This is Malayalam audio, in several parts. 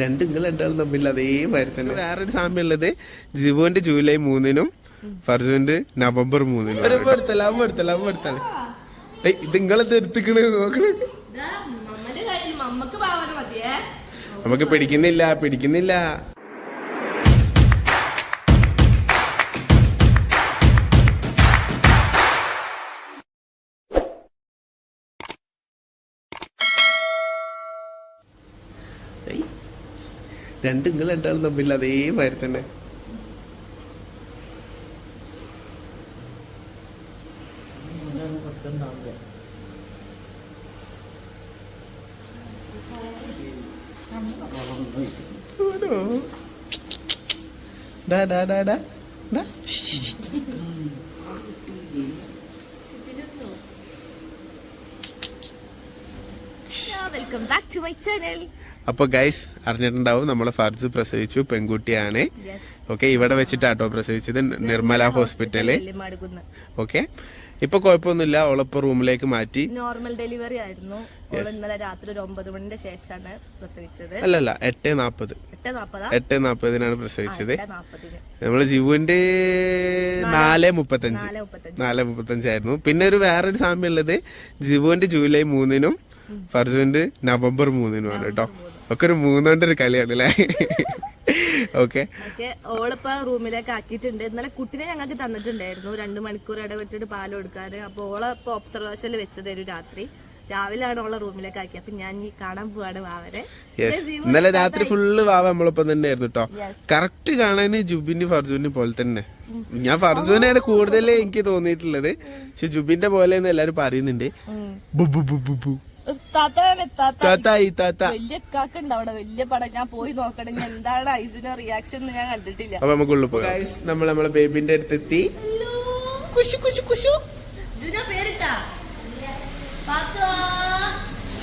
രണ്ട് നിങ്ങൾ രണ്ടാളും തമ്മിൽ അതേമാതിരി തന്നെ. വേറൊരു സാമ്യം ഉള്ളത് ജിബുവിന്റെ ജൂലൈ മൂന്നിനും ഫർജുവിന്റെ നവംബർ മൂന്നിനും എടുത്തല്ല അമ്മ എടുത്തല്ല അമ്മ എടുത്തല്ല ഏയ് ഇത് നിങ്ങളെന്ത് എടുത്തിക്കണ് നോക്കണേ. ഇതാ മമ്മന്റെ കയ്യിൽ മമ്മക്ക് ഭാവന നമുക്ക് പിടിക്കുന്നില്ല പിടിക്കുന്നില്ല. രണ്ട് നിങ്ങൾ രണ്ടാളും തമ്മിൽ അതേമാതിരി തന്നെ. Welcome back to my channel അപ്പൊ ഗൈസ് അറിഞ്ഞിട്ടുണ്ടാവും നമ്മളെ ഫർജ് പ്രസവിച്ചു പെൺകുട്ടിയാണ്. ഓക്കെ ഇവിടെ വെച്ചിട്ടാട്ടോ പ്രസവിച്ചത് നിർമ്മല ഹോസ്പിറ്റൽ. ഓക്കെ ഇപ്പൊ കുഴപ്പമൊന്നുമില്ല ഓളിപ്പോ റൂമിലേക്ക് മാറ്റി. നോർമൽ ഡെലിവറി ആയിരുന്നു. ഇന്നലെ രാത്രി ഒരു ഒമ്പത് മണിന്റെ ശേഷമാണ് പ്രസവിച്ചത്. അല്ലല്ല എട്ട് നാപ്പത്. എട്ട് നാപ്പതാ? എട്ട് നാപ്പതിനാണ് പ്രസവിച്ചത്. നമ്മൾ ജീവുവിന്റെ നാല്. മുപ്പത്തഞ്ച്. നാല് മുപ്പത്തഞ്ച് മുപ്പത്തഞ്ചായിരുന്നു പിന്നെ ഒരു വേറൊരു സാമ്യം ഉള്ളത് ജീവുവിന്റെ ജൂലൈ മൂന്നിനും ഫർജുവിന്റെ നവംബർ മൂന്നിനുമാണ് കേട്ടോ. ഒക്കെ ഒരു മൂന്നോണ്ട് ഒരു കളിയാണ് അല്ലേ ഓക്കെ ഓളിപ്പോ റൂമിലേക്ക് ആക്കിയിട്ടുണ്ട്. ഇന്നലെ കുട്ടിനെ ഞങ്ങൾക്ക് തന്നിട്ടുണ്ടായിരുന്നു. രണ്ടു മണിക്കൂർ ഇടവിട്ടിട്ട് പാൽ കൊടുക്കാറ് അപ്പൊ ഓളെ ഇപ്പൊ ഒബ്സർവേഷനിൽ വെച്ചതായിരുന്നു രാത്രി. രാവിലെയാണ് ഓളെ റൂമിലേക്ക് ആക്കി അപ്പൊ ഞാൻ ഈ കാണാൻ പോവാണ് വാവരെ ഇന്നലെ രാത്രി ഫുള്ള് വാവ നമ്മളൊപ്പം തന്നെ ആയിരുന്നു കേട്ടോ. കറക്റ്റ് കാണാന് ജുബിന്റെ ഫർജുവിന്റെ പോലെ തന്നെ. ഞാൻ ഫർജുവിനാണ് കൂടുതൽ എനിക്ക് തോന്നിയിട്ടുള്ളത്. പക്ഷെ ജുബിന്റെ പോലെ എല്ലാരും പറയുന്നുണ്ട്. ബു ബു ബു ബു ബു. താത്താണ് താത്ത താത്തായി താത്ത. വലിയ കാക്കുണ്ട് അവിടെ വലിയ പടം. ഞാൻ പോയി നോക്കണെങ്കിൽ എന്താണ് ഐസിന്റെ റിയാക്ഷൻ ഞാൻ കണ്ടിട്ടില്ല. അപ്പൊ നമുക്ക് ഉള്ളു പോകാം. നമ്മൾ നമ്മളെ ബേബിന്റെ അടുത്തെത്തി. കുശു കുശു കുശു. ജുന പേരിട്ടാ. പാത്തോ.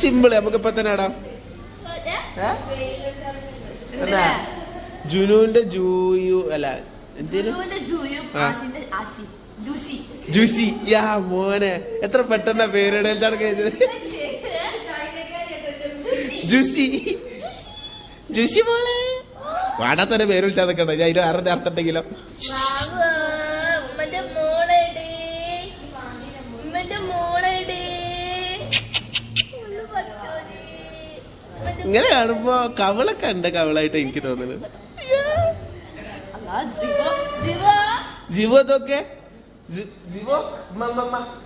സിമ്പിൾ നമുക്ക് ഇപ്പൊ തന്നെ ഇടാം ജുനുവിന്റെ ജൂയു അല്ല ജൂസി യാ മോനെ. എത്ര പെട്ടെന്ന പേരിടാൻ കഴിഞ്ഞത്. ജുസി. ജുസി മോളെ. വാടാത്തൊരു പേര് വിളിച്ചാൽ നിൽക്കണ്ട ഞാൻ ഇതിന് അറുപത് അർത്ഥം ഉണ്ടെങ്കിലോ? ഇങ്ങനെ കാണുമ്പോ കവളൊക്കെ ഉണ്ട് കവളായിട്ട് എനിക്ക് തോന്നുന്നത്. ജിവോ, ജിവോ. ഇതൊക്കെ?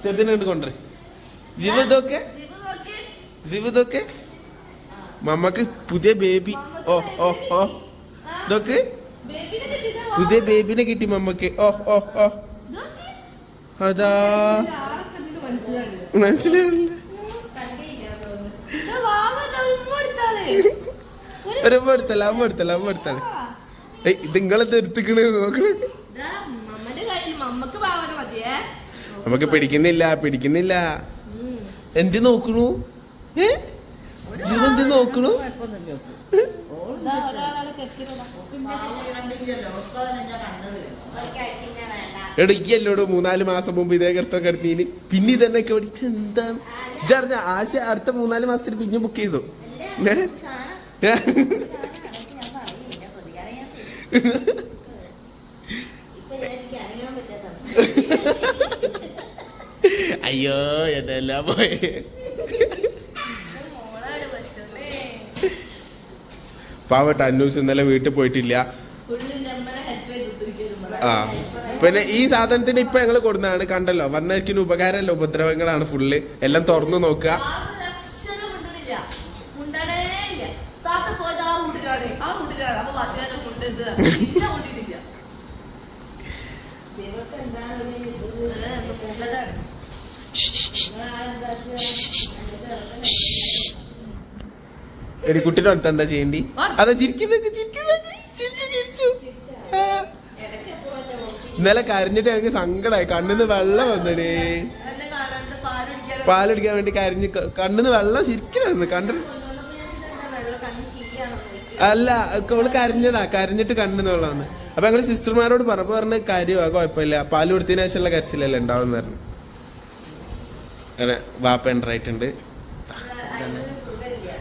ചെറുതിനെ കൊണ്ട് കൊണ്ടുവരെ. ജീവോ ഇതൊക്കെ? ജിവോ നോക്ക്. ജീവോ ഇതൊക്കെ? മമ്മക്ക് പുതിയ ബേബി. ഓ ഓ ഓ. ഇതൊക്കെ. പുതിയ ബേബിനെ കിട്ടി മമ്മക്ക്. ഓ ഓ ഓ. അതാ. മനസ്സിലായില്ല. ഒരു എടുത്തല്ല അമ്മ എടുത്തല്ല അമ്മ ഇത് നിങ്ങളെന്ത് എടുത്തിക്കണ് നോക്കണേ. നമുക്ക് പിടിക്കുന്നില്ല പിടിക്കുന്നില്ല. എന്ത് നോക്കണു? ഏ? ജീവ എന്ത് നോക്കണു. എടിക്കല്ലോട് മൂന്നാൽ മാസം മുമ്പ് ഇതേ കറുത്ത കിടന്നീന്. പിന്നെ ഇതന്നെ ഒക്കെ എന്താണ്? ജറിഞ്ഞ ആശ അടുത്ത മൂന്നാൽ മാസത്തിന് പിന്നെ ബുക്ക് ചെയ്തു? അയ്യോ എന്നെല്ലാം പോയി. പാവട്ട അന്നൂസ് ഇന്നലെ വീട്ടിൽ പോയിട്ടില്ല. ആ. പിന്നെ ഈ സാധനത്തിന് ഇപ്പൊ ഞങ്ങൾ കൊടുന്നതാണ് കണ്ടല്ലോ? വന്നേക്കിന് ഉപകാരമല്ല ഉപദ്രവങ്ങളാണ് ഫുള്ള് എല്ലാം തുറന്നു നോക്കുക. ആറ് എടി കുട്ടിയുടെ അടുത്ത് എന്താ ചെയ്യേണ്ടി? അതാ ചിരിക്കുന്നൊക്കെ ചിരിക്കുന്നൊക്കെ ചിരിച്ചു ചിരിച്ചു. ഇന്നലെ കരഞ്ഞിട്ട് ഞങ്ങൾക്ക് സങ്കടായി. കണ്ണിന്ന് വെള്ളം വന്നടേ. പാലടിക്കാൻ വേണ്ടി കരഞ്ഞ് കണ്ണിന്ന് വെള്ളം ശരിക്കും കണ്ട അല്ല അവൾ കരഞ്ഞതാ. കരഞ്ഞിട്ട് കണ്ണിന്ന് വെള്ളം വന്ന്. അപ്പൊ ഞങ്ങൾ സിസ്റ്റർമാരോട് പറഞ്ഞു പറഞ്ഞ കാര്യമാ കുഴപ്പമില്ല. പാൽ കൊടുത്തതിനു ശേഷമുള്ള കരച്ചിലല്ലേ ഉണ്ടാവുന്ന പറഞ്ഞു. അങ്ങനെ വാപ്പ എന്റർ ആയിട്ടുണ്ട്.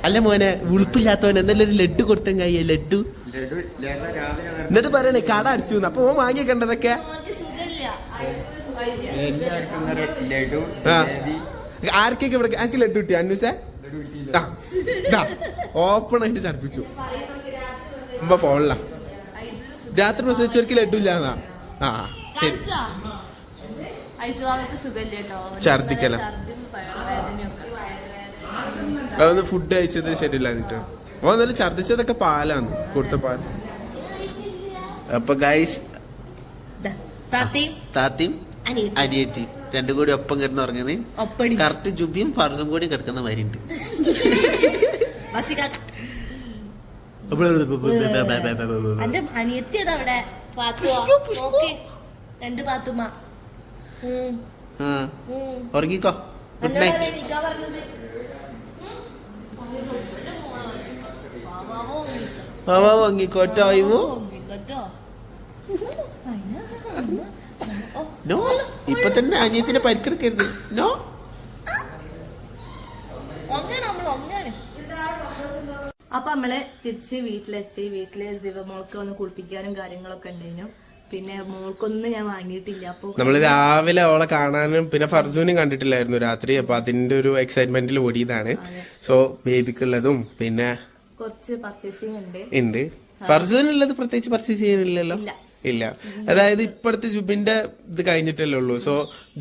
അല്ല മോനെ ഉളുപ്പില്ലാത്തവൻ എന്നല്ല ഒരു ലഡു കൊടുത്തും കയ്യെ ലഡു എന്നിട്ട് പറയണേ കട അടിച്ചു അപ്പൊ ഓൻ വാങ്ങി കണ്ടതൊക്കെ? ആർക്കൊക്കെ ഇവിടെ ആർക്ക് ലഡു കിട്ടി? അന്വേഷ ലഡു കിട്ടിയില്ല. ഓപ്പൺ ആയിട്ട് ചടിപ്പിച്ചു. ഉമ്മ ഫോണില രാത്രി പ്രസവിച്ചവർക്ക് ലഡു ഇല്ലാന്നാ ആ ശരി. ഐസുവാവയ്ക്ക് അതൊന്ന് ഫുഡ് കഴിച്ചത് ശരിയില്ല എന്നിട്ട്. ഓ എന്നാലും ഛർദിച്ചതൊക്കെ പാലാണ് കൊടുത്ത പാൽ അപ്പൊ ഗൈസ് ദാ, താത്തയും അനിയത്തിയും. രണ്ടും കൂടി ഒപ്പം കിടന്ന് ഉറങ്ങുന്നത് ഒപ്പടി. കറക്റ്റ് ജുബിയും ഫർസും കൂടി കിടക്കുന്ന മാതിരി ഉണ്ട് ബസിക്കാക്ക എന്റെ അനിയത്തി അവിടെ? രണ്ട് പാത്തുമ്മ. ഉറങ്ങിക്കോ. ഗുഡ് നൈറ്റ് നിൽക്കാൻ പറഞ്ഞത് ഉം? ഉറങ്ങിക്കോ. എന്റെ മോൾ. പാവാവോ ഉറങ്ങിക്കോ. മാമാ ഉറങ്ങിക്കോ ടൈമു ഉറങ്ങിക്കോട്ടോ. അയ്യ. ഓ, നോ ഇപ്പൊ തന്നെ അനിയത്തിനെ പരിക്കെടുക്കരുത് നോ. അപ്പൊ നമ്മൾ തിരിച്ച് വീട്ടിലെത്തി വീട്ടിൽ ജീവമോൾക്ക് ഒന്ന് കുളിപ്പിക്കാനും കാര്യങ്ങളൊക്കെ ഉണ്ടായിരുന്നു പിന്നെ മോൾക്കൊന്നും ഞാൻ വാങ്ങിയിട്ടില്ല. അപ്പൊ നമ്മൾ രാവിലെ അവളെ കാണാനും പിന്നെ ഫർസൂനും കണ്ടിട്ടില്ലായിരുന്നു രാത്രി അപ്പൊ അതിന്റെ ഒരു എക്സൈറ്റ്മെന്റിൽ ഓടിയതാണ്. സോ ബേബിക്കുള്ളതും പിന്നെ കുറച്ച് പർച്ചേസിംഗ് ഉണ്ട്. ഉണ്ട്. ഫർസൂനുള്ളത് പ്രത്യേകിച്ച് പർച്ചേസ് ചെയ്യാനില്ലല്ലോ ഇല്ല. ഇല്ല. അതായത് ഇപ്പോഴത്തെ ജുബിന്റെ ഇത് കഴിഞ്ഞിട്ടല്ലേ ഉള്ളൂ. സോ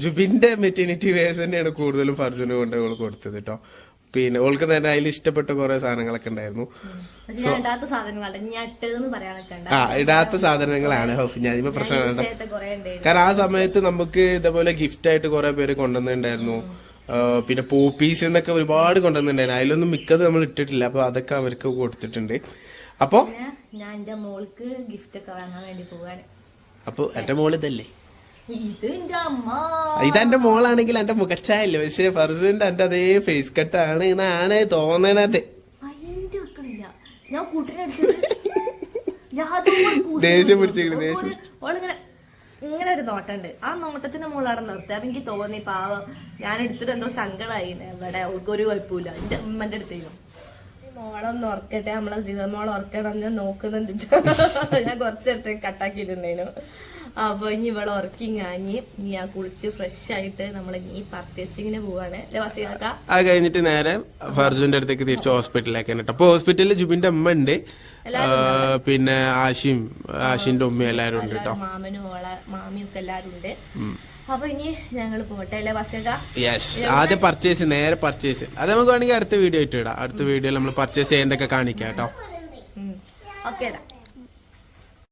ജുബിന്റെ മെറ്റേണിറ്റി വേസ് തന്നെയാണ് കൂടുതലും ഫർജുന് കൊണ്ട് കൊടുത്തത് കേട്ടോ പിന്നെ ഓൾക്ക് തന്നെ അതിൽ ഇഷ്ടപ്പെട്ട കുറെ സാധനങ്ങളൊക്കെ ഉണ്ടായിരുന്നു. ആ ഇടാത്ത സാധനങ്ങളാണ്. ഞാൻ ഇപ്പൊ പ്രശ്നം യൂസ് കുറെ ഉണ്ടായിരുന്നു കാരണം ആ സമയത്ത് നമുക്ക് ഇതേപോലെ ഗിഫ്റ്റ് ആയിട്ട് കുറെ പേര് കൊണ്ടുവന്നിട്ടുണ്ടായിരുന്നു. പിന്നെ പോപ്പീസ് എന്നൊക്കെ ഒരുപാട് കൊണ്ടുവന്നിട്ടുണ്ടായിരുന്നു. അതിലൊന്നും മിക്കത് നമ്മൾ ഇട്ടിട്ടില്ല. അപ്പൊ അതൊക്കെ അവർക്ക് കൊടുത്തിട്ടുണ്ട്. അപ്പൊ? ഞാൻ എന്റെ മോൾക്ക് ഗിഫ്റ്റ് ഒക്കെ വാങ്ങാൻ വേണ്ടി പോവാണ്. അപ്പൊ എന്റെ മോൾ ഇതെന്റെ മോളാണെങ്കിൽ എന്റെ മുഖച്ചായല്ലേ പക്ഷെ ഫർസിന്റെ എന്റെ അതേ ഫേസ് കട്ടാണ് എന്നാണ് തോന്നണത്. ദേഷ്യം പിടിച്ചിട്ട് ദേഷ്യം ഇങ്ങനെ ഒരു നോട്ടുണ്ട് ആ നോട്ടത്തിന്റെ മോളാണ് നിർത്തുക അപ്പൊ എനിക്ക് തോന്നി പാവം ഞാൻ എടുത്തിട്ട് എന്തോ സങ്കടമായി. ഇവിടെ ഒരു കുഴപ്പമില്ല എന്റെ ഉമ്മന്റെ അടുത്തേക്കും മോളൊന്ന് ഉറക്കട്ടെ. നമ്മളെ ശിവമോൾ ഉറക്കണം ഞാൻ നോക്കുന്നുണ്ട്. ഞാൻ കുറച്ച് നേരത്തെ അപ്പൊ ഇനി ഇവളെ ഉറക്കി ആഞ്ഞി ഇനി ആ കുളിച്ച് ഫ്രഷ് ആയിട്ട് നമ്മൾ ഇനി പർച്ചേസിങ്ങിന് പോവാണ്. അത് കഴിഞ്ഞിട്ട് നേരെ ഫർജുന്റെ അടുത്തേക്ക് തിരിച്ച് ഹോസ്പിറ്റലിലേക്ക് അപ്പൊ ഹോസ്പിറ്റലിൽ ജുബിന്റെ അമ്മ ഉണ്ട്. പിന്നെ ആഷിം ആഷിന്റെ ഉമ്മയും എല്ലാരും ഉണ്ട് കേട്ടോ. മാമനും ഓളെ മാമിയും ഒക്കെ എല്ലാരും ഉണ്ട് അപ്പൊ ഇനി ഞങ്ങൾ പോട്ടെ അല്ലേ വസക യെസ് ആദ്യം പർച്ചേസ് നേരെ പർച്ചേസ് അത് നമുക്ക് വേണമെങ്കിൽ അടുത്ത വീഡിയോ ഇട്ട് ഇടാം. അടുത്ത വീഡിയോയിൽ നമ്മൾ പർച്ചേസ് ചെയ്യുന്നതൊക്കെ കാണിക്കാം കേട്ടോ. ഓക്കെ